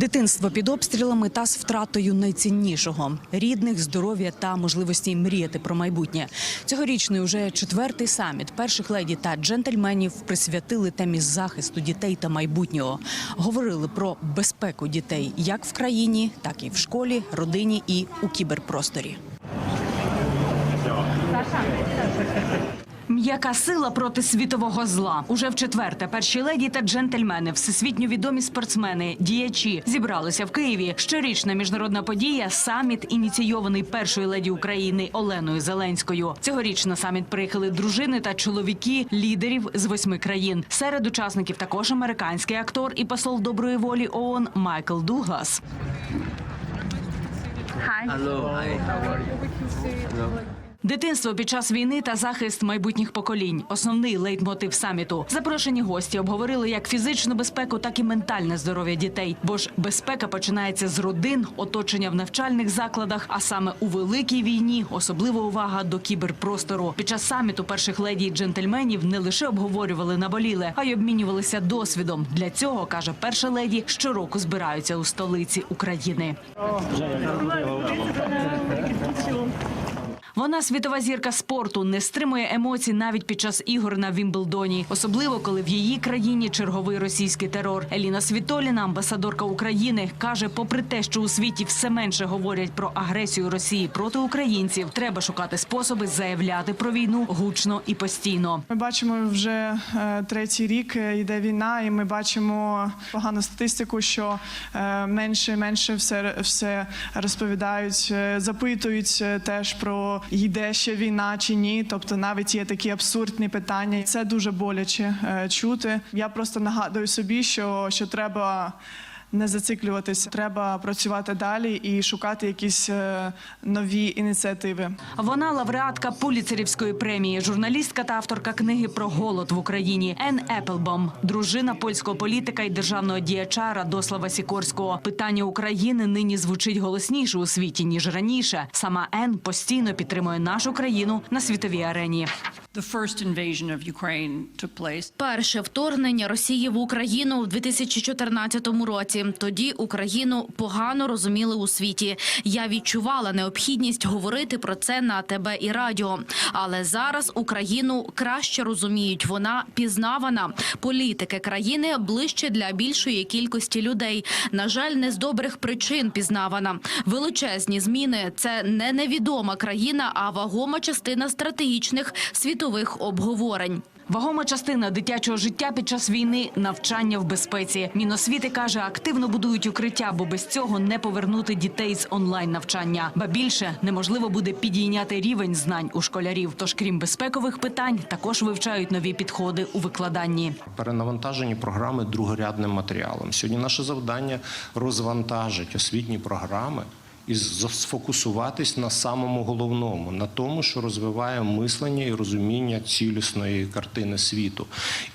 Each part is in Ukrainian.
Дитинство під обстрілами та з втратою найціннішого рідних, здоров'я та можливості мріяти про майбутнє. Цьогорічний уже четвертий саміт перших леді та джентльменів присвятили темі захисту дітей та майбутнього. Говорили про безпеку дітей як в країні, так і в школі, родині і у кіберпросторі. М'яка сила проти світового зла. Уже в четверте перші леді та джентльмени, всесвітньо відомі спортсмени, діячі зібралися в Києві. Щорічна міжнародна подія саміт, ініційований першою леді України Оленою Зеленською. Цьогоріч на саміт приїхали дружини та чоловіки лідерів з восьми країн. Серед учасників також американський актор і посол доброї волі ООН Майкл Дуглас. Hello. Hi. How are you? Дитинство під час війни та захист майбутніх поколінь основний лейтмотив саміту. Запрошені гості обговорили як фізичну безпеку, так і ментальне здоров'я дітей. Бо ж безпека починається з родин, оточення в навчальних закладах. А саме у великій війні особлива увага до кіберпростору. Під час саміту перших леді і джентльменів не лише обговорювали наболіле, а й обмінювалися досвідом. Для цього каже перша леді, щороку збираються у столиці України. Вона світова зірка спорту, не стримує емоцій навіть під час ігор на Вімблдоні, особливо коли в її країні черговий російський терор. Еліна Світоліна, амбасадорка України, каже: попри те, що у світі все менше говорять про агресію Росії проти українців, треба шукати способи заявляти про війну гучно і постійно. Ми бачимо вже е, третій рік е, йде війна, і ми бачимо погану статистику, що е, менше і менше все, все розповідають, запитують теж про йде ще війна чи ні. Тобто навіть є такі абсурдні питання. Це дуже боляче е, чути. Я просто нагадую собі, що, що треба. Не зациклюватися, треба працювати далі і шукати якісь е, нові ініціативи. Вона лауреатка Пуліцерівської премії, журналістка та авторка книги про голод в Україні. Ен Еплбом, дружина польського політика і державного діяча Радослава Сікорського. Питання України нині звучить голосніше у світі ніж раніше. Сама Ен постійно підтримує нашу країну на світовій арені. Перше вторгнення Росії в Україну у 2014 році. Тоді Україну погано розуміли у світі. Я відчувала необхідність говорити про це на ТБ і радіо. Але зараз Україну краще розуміють. Вона пізнавана. Політики країни ближче для більшої кількості людей. На жаль, не з добрих причин пізнавана. Величезні зміни це не невідома країна, а вагома частина стратегічних світових обговорень. Вагома частина дитячого життя під час війни навчання в безпеці. Міносвіти каже, активно будують укриття, бо без цього не повернути дітей з онлайн навчання. Ба більше неможливо буде підійняти рівень знань у школярів. Тож, крім безпекових питань, також вивчають нові підходи у викладанні. перенавантажені програми другорядним матеріалом. Сьогодні наше завдання розвантажити освітні програми і сфокусуватись на самому головному, на тому, що розвиває мислення і розуміння цілісної картини світу.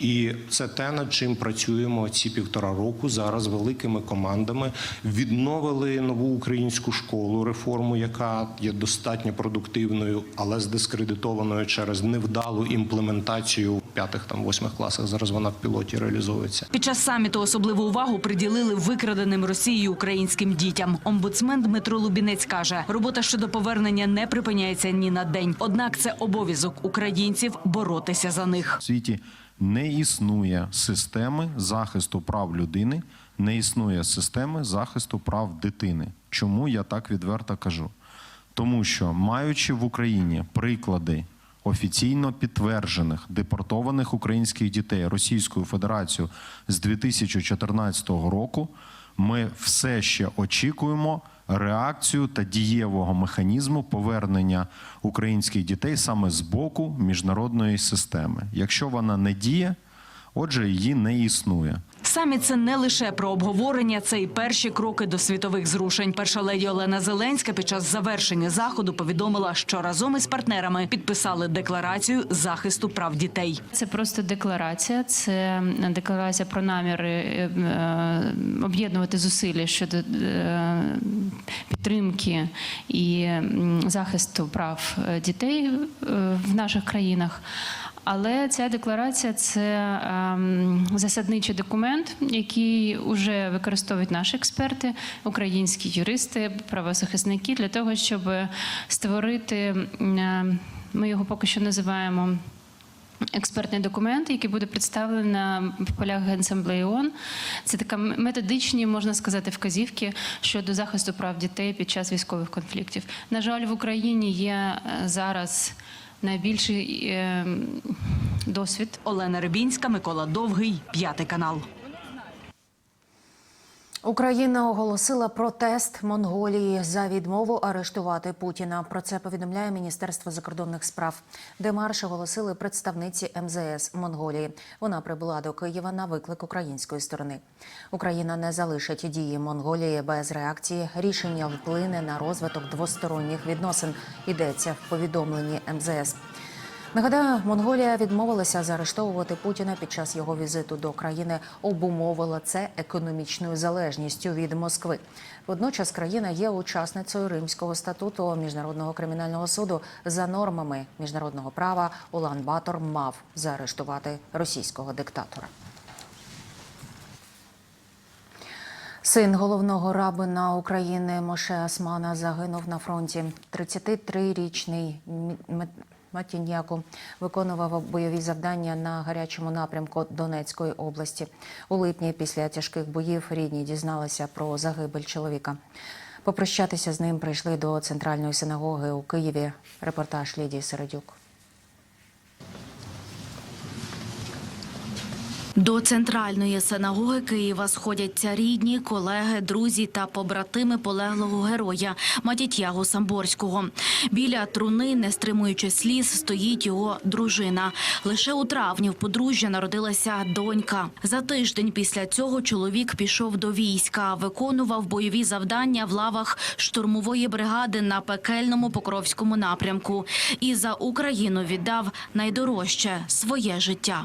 І це те, над чим працюємо ці півтора року. Зараз великими командами відновили нову українську школу, реформу, яка є достатньо продуктивною, але здискредитованою через невдалу імплементацію в п'ятих там восьмих класах. Зараз вона в пілоті реалізовується. Під час саміту особливу увагу приділили викраденим Росією українським дітям. Омбудсмен Дмитро Лубінець каже, робота щодо повернення не припиняється ні на день. Однак це обов'язок українців боротися за них. В світі не існує системи захисту прав людини, не існує системи захисту прав дитини. Чому я так відверто кажу? Тому що, маючи в Україні приклади офіційно підтверджених депортованих українських дітей Російською Федерацією з 2014 року, ми все ще очікуємо реакцію та дієвого механізму повернення українських дітей саме з боку міжнародної системи. Якщо вона не діє, отже, її не існує. Саміт це не лише про обговорення, це і перші кроки до світових зрушень. Перша леді Олена Зеленська під час завершення заходу повідомила, що разом із партнерами підписали декларацію захисту прав дітей. Це просто декларація, це декларація про наміри е, е, об'єднувати зусилля щодо е, підтримки і захисту прав дітей в наших країнах. Але ця декларація це ем, засадничий документ, який вже використовують наші експерти, українські юристи, правозахисники для того, щоб створити. ем, Ми його поки що називаємо експертний документ, який буде представлений на полях Генасамблеї ООН. Це така методичні, можна сказати, вказівки щодо захисту прав дітей під час військових конфліктів. На жаль, в Україні є е, зараз найбільший е, досвід Олена Рибінська, Микола Довгий, п'ятий канал. Україна оголосила протест Монголії за відмову арештувати Путіна. Про це повідомляє Міністерство закордонних справ. Демарш оголосили представниці МЗС Монголії. Вона прибула до Києва на виклик української сторони. Україна не залишить дії Монголії без реакції. Рішення вплине на розвиток двосторонніх відносин. Йдеться в повідомленні МЗС. Нагадаю, Монголія відмовилася заарештовувати Путіна під час його візиту до країни. Обумовила це економічною залежністю від Москви. Водночас країна є учасницею Римського статуту міжнародного кримінального суду. За нормами міжнародного права Улан Батор мав заарештувати російського диктатора. Син головного рабина України Моше Асмана загинув на фронті. 33-річний Мі- Мет- Матіньяку виконував бойові завдання на гарячому напрямку Донецької області. У липні після тяжких боїв рідні дізналися про загибель чоловіка. Попрощатися з ним прийшли до центральної синагоги у Києві. Репортаж Лідії Середюк. До центральної синагоги Києва сходяться рідні, колеги, друзі та побратими полеглого героя Матітягу Самборського. Біля труни, не стримуючи сліз, стоїть його дружина. Лише у травні в подружжя народилася донька. За тиждень після цього чоловік пішов до війська, виконував бойові завдання в лавах штурмової бригади на пекельному Покровському напрямку і за Україну віддав найдорожче своє життя.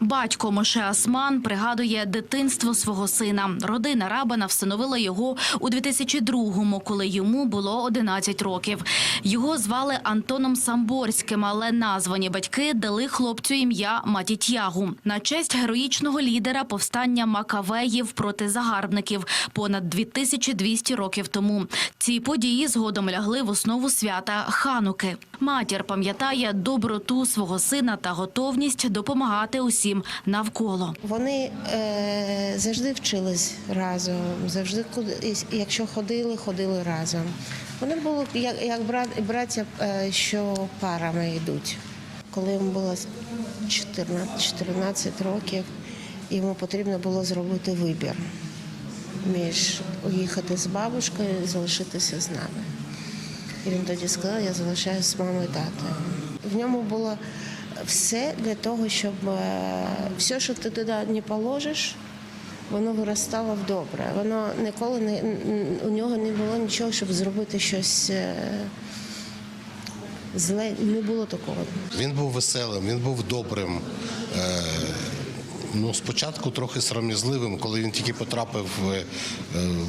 Батько Моше Асман пригадує дитинство свого сина. Родина Рабана встановила його у 2002-му, коли йому було 11 років. Його звали Антоном Самборським, але названі батьки дали хлопцю ім'я Матітягу на честь героїчного лідера повстання Макавеїв проти загарбників понад 2200 років тому. Ці події згодом лягли в основу свята Хануки. Матір пам'ятає доброту свого сина та готовність допомагати усім навколо. Вони е, завжди вчились разом, завжди куди, якщо ходили, ходили разом. Вони були як, як брат, браття, е, що парами йдуть. Коли йому було 14, 14 років, йому потрібно було зробити вибір між уїхати з бабушкою і залишитися з нами. І він тоді сказав, я залишаюся з мамою і татою. В ньому було все для того, щоб е, все, що ти туди положиш, воно виростало в добре. Воно ніколи не у нього не було нічого, щоб зробити щось е, зле. Не було такого. Він був веселим, він був добрим. Е, ну, спочатку трохи сором'язливим, коли він тільки потрапив е,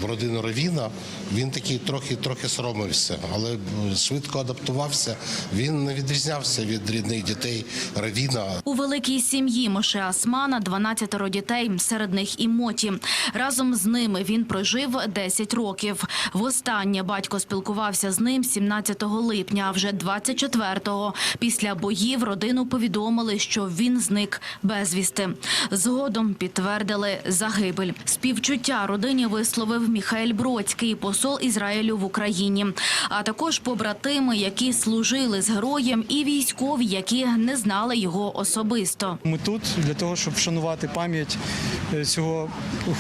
в родину Равіна, він такий трохи трохи соромився, але швидко адаптувався. Він не відрізнявся від рідних дітей Равіна. У великій сім'ї Моше Асмана 12 дітей, серед них і Моті. Разом з ними він прожив 10 років. Востаннє батько спілкувався з ним 17 липня, а вже 24-го. Після боїв родину повідомили, що він зник безвісти. Згодом підтвердили загибель. Співчуття родині висловив Міхаель Бродський, посол Ізраїлю в Україні, а також побратими, які служили з героєм, і військові, які не знали його особисто. Ми тут для того, щоб вшанувати пам'ять е, цього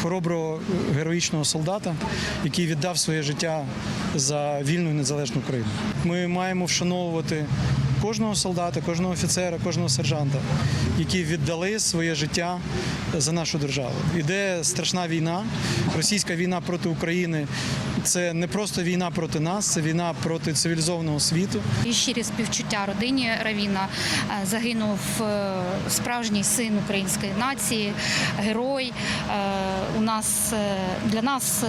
хороброго е, героїчного солдата, який віддав своє життя за вільну і незалежну Україну. Ми маємо вшановувати кожного солдата, кожного офіцера, кожного сержанта, які віддали своє життя за нашу державу. Іде страшна війна, російська війна проти України. Це не просто війна проти нас, це війна проти цивілізованого світу. І щирі співчуття родині Равіна Е, загинув е, справжній син української нації, герой. Е, У нас для нас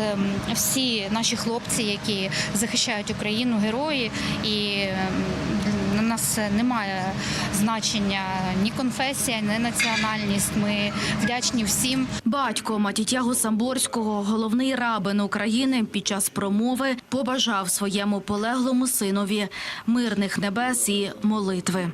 всі наші хлопці, які захищають Україну, герої, і нас немає значення ні конфесія, ні національність. Ми вдячні всім. Батько Матітягу Самборського, головний рабин України, під час промови побажав своєму полеглому синові мирних небес і молитви.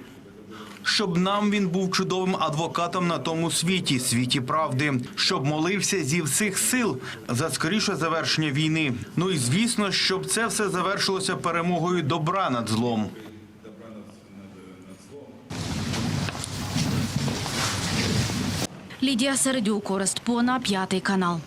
Щоб нам він був чудовим адвокатом на тому світі, світі правди, щоб молився зі всіх сил за скоріше завершення війни. Ну і звісно, щоб це все завершилося перемогою добра над злом. Лідія Середюк, Орест Пона, п'ятий канал.